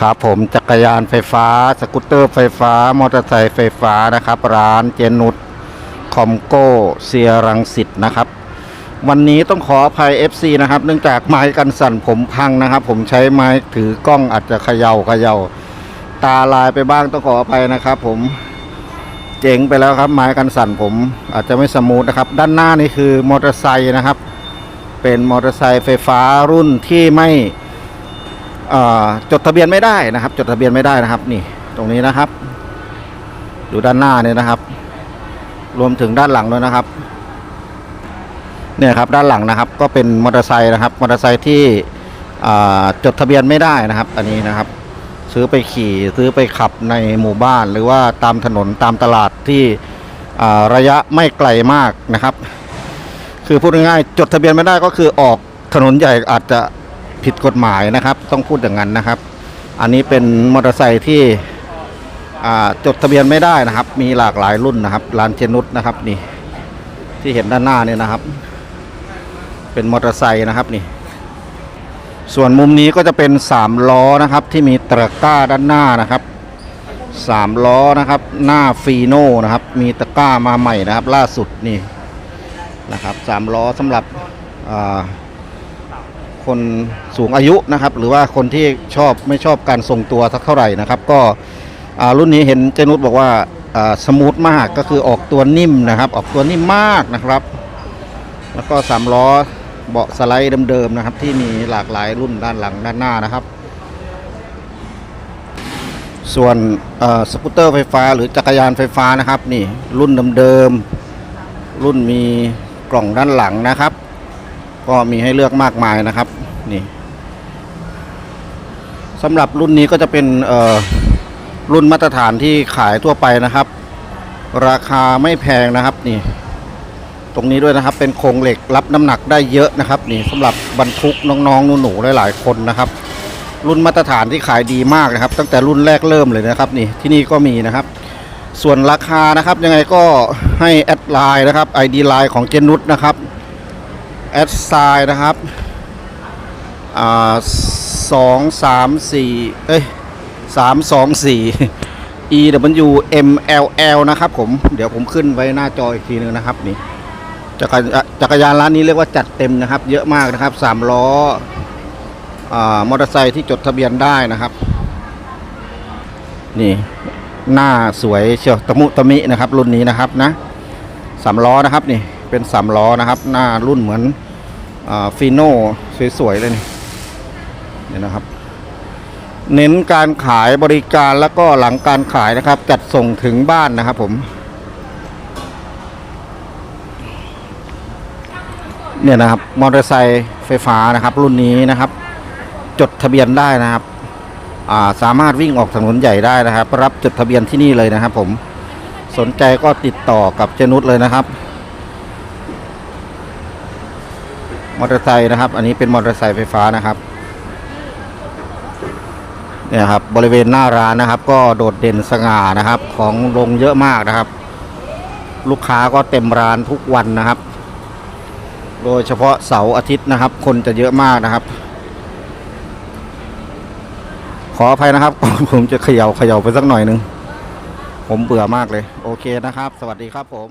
ครับผมจักรยานไฟฟ้า สกูตเตอร์ไฟฟ้า มอเตอร์ไซค์ไฟฟ้านะครับ ร้านเจนุสคอมโก้เซียรังสิตนะครับ วันนี้ต้องขออภัย FC นะครับ เนื่องจากไม้กันสั่นผมพังนะครับ ผมใช้ไม้ถือกล้องอาจจะเขยา่าเขย่าตาลายไปบ้างต้องขออภัยนะครับ ผมเจ๋งไปแล้วครับ ไม้กันสั่นผมอาจจะไม่สมูทนะครับ ด้านหน้านี่คือมอเตอร์ไซค์นะครับ เป็นมอเตอร์ไซค์ไฟฟ้ารุ่นที่ไม่ จดทะเบียนไม่ได้นะครับ จดทะเบียนไม่ได้นะครับ นี่ตรงนี้นะครับ ดูด้านหน้าเนี่ยนะครับ รวมถึงด้านหลังด้วยนะครับ เนี่ยครับด้านหลังนะครับ ก็เป็นมอเตอร์ไซค์นะครับมอเตอร์ไซค์ที่จดทะเบียนไม่ได้นะครับ อันนี้นะครับ ซื้อไปขี่ซื้อไปขับในหมู่บ้าน หรือว่าตามถนนตามตลาดที่ระยะไม่ไกลมากนะครับ คือพูดง่ายๆจดทะเบียนไม่ได้ก็คือออกถนนใหญ่อาจจะ ผิดกฎหมายนะครับ ต้องพูดอย่างนั้นนะครับ อันนี้เป็นมอเตอร์ไซค์ที่จดทะเบียนไม่ได้นะครับ มีหลากหลายรุ่นนะครับร้านเจนุสนะครับนี่ที่เห็นด้านหน้าเนี่ยนะครับ เป็นมอเตอร์ไซค์นะครับนี่ ส่วนมุมนี้ก็จะเป็น3ล้อนะครับที่มีตะกร้าด้านหน้านะครับ3ล้อนะครับ หน้าฟีโน่นะครับ มีตะกร้ามาใหม่นะครับ ล่าสุดนี่นะครับสามล้อสำหรับอ่า คนสูงอายุนะครับ หรือว่าคนที่ชอบไม่ชอบการทรงตัวสักเท่าไหร่นะครับ ก็รุ่นนี้เห็นเจนุสบอกว่าสมูทมากก็คือออกตัวนิ่มนะครับ ออกตัวนิ่มมากนะครับ แล้วก็สามล้อเบาะสไลด์เดิมๆนะครับ ที่มีหลากหลายรุ่นด้านหลังด้านหน้านะครับ ส่วนสกูตเตอร์ไฟฟ้า หรือจักรยานไฟฟ้านะครับ นี่รุ่นเดิมๆรุ่นมีกล่องด้านหลังนะครับ ก็มีให้เลือกมากมายนะครับนี่สำหรับรุ่นนี้ก็จะเป็นเอ่อรุ่นมาตรฐานที่ขายทั่วไปนะครับ ราคาไม่แพงนะครับนี่ ตรงนี้ด้วยนะครับเป็นโครงเหล็กรับน้ำหนักได้เยอะนะครับ นี่สำหรับบรรทุกน้องๆหนูๆหลายๆคนนะครับ รุ่นมาตรฐานที่ขายดีมากนะครับ ตั้งแต่รุ่นแรกเริ่มเลยนะครับ นี่ที่นี่ก็มีนะครับ ส่วนราคานะครับยังไงก็ให้แอดไลน์นะครับ ID ไลน์ของเจนุสนะครับ แอดไซน์นะครับสองสามสี่เอ้ยสามสองสี่ E W M L L นะครับผม เดี๋ยวผมขึ้นไว้หน้าจออีกทีนึงนะครับนี่จักรยานจักรยานร้านนี้เรียกว่าจัดเต็มนะครับ เยอะมากนะครับสามล้ออมอเตอร์ไซค์ที่จดทะเบียนได้นะครับ นี่หน้าสวยเชียวตะมุตะมินะครับ รุ่นนี้นะครับนะสามล้อนะครับนี่เป็นสามล้อนะครับ หน้ารุ่นเหมือน ฟีโน่สวยๆเลยนี่นี่นะครับ เน้นการขายบริการแล้วก็หลังการขายนะครับ จัดส่งถึงบ้านนะครับผม เนี่ยนะครับมอเตอร์ไซค์ไฟฟ้านะครับ รุ่นนี้นะครับ จดทะเบียนได้นะครับาสามารถวิ่งออกถนนใหญ่ได้นะครับ รับจดทะเบียนที่นี่เลยนะครับ ผมสนใจก็ติดต่อกับเจนุสเลยนะครับ มอเตอร์ไซค์นะครับ อันนี้เป็นมอเตอร์ไซค์ไฟฟ้านะครับเนี่ยครับบริเวณหน้าร้านนะครับ ก็โดดเด่นสง่านะครับ ของลงเยอะมากนะครับ ลูกค้าก็เต็มร้านทุกวันนะครับ โดยเฉพาะเสาร์อาทิตย์นะครับ คนจะเยอะมากนะครับ ขออภัยนะครับ ผมจะเขย่าเขย่าไปสักหน่อยนึงผมเบื่อมากเลย โอเคนะครับ สวัสดีครับผม